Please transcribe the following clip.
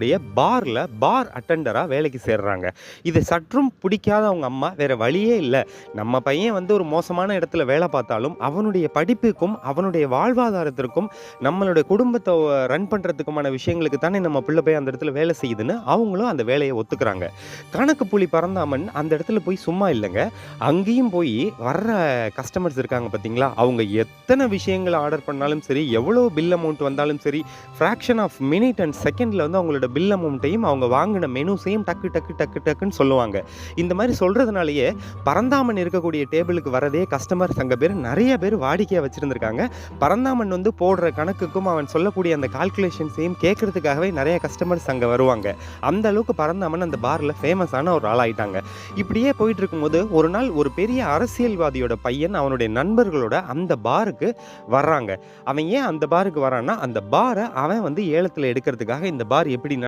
இருக்கக்கூடிய பாரில் பார் அட்டெண்டராக வேலைக்கு சேர்றாங்க. இது சற்றும் பிடிக்காத அவங்க அம்மா வேற வழியே இல்லை. நம்ம பையன் வந்து ஒரு மோசமான இடத்துல வேலை பார்த்தாலும் அவனுடைய படிப்புக்கும் அவனுடைய வாழ்வாதாரத்திற்கும் நம்மளுடைய குடும்பத்தை ரன் பண்ணுறதுக்குமான விஷயங்களுக்கு தானே நம்ம பிள்ளை போய் அந்த இடத்துல வேலை செய்யுதுன்னு அவங்களும் அந்த வேலையை ஒத்துக்கிறாங்க. கணக்கு புலி பறந்தாமன் அந்த இடத்துல போய் சும்மா இல்லைங்க. அங்கேயும் போய் வர்ற கஸ்டமர்ஸ் இருக்காங்க பார்த்தீங்களா அவங்க எத்தனை விஷயங்களை ஆர்டர் பண்ணாலும் சரி எவ்வளோ பில் அமௌண்ட் வந்தாலும் சரி ஃப்ராக்ஷன் ஆஃப் மினிட் அண்ட் செகண்டில் வந்து அவங்களோட பில் அமௌண்ட்டையும் அவங்க வாங்கின மெனுஸையும் டக்கு டக்கு டக்கு டக்குன்னு சொல்லுவாங்க. இந்த மாதிரி சொல்கிறதுனாலயே பரந்தாமன் இருக்கக்கூடிய டேபிளுக்கு வரதே கஸ்டமர் சங்க பேர் நிறைய பேர் வாடிக்கையாக வச்சுருந்துருக்காங்க. பரந்தாமன் வந்து போடுற கணக்குக்கும் அவன் சொல்லக்கூடிய அந்த கால்குலேஷன்ஸையும் கேட்கறதுக்காகவே நிறைய கஸ்டமர்ஸ் அங்கே வருவாங்க. அந்த அளவுக்கு பரந்தாமன் அந்த பாரில் ஃபேமஸான ஒரு ஆளாயிட்டாங்க. இப்படியே போயிட்டு இருக்கும்போது ஒரு நாள் ஒரு பெரிய அரசியல்வாதியோட பையன் அவனுடைய நண்பர்களோட அந்த பாருக்கு வர்றாங்க. அவன் ஏன் அந்த பாருக்கு வரான்னா அந்த பாரை அவன் வந்து ஏலத்தில் எடுக்கிறதுக்காக இந்த பார் எப்படி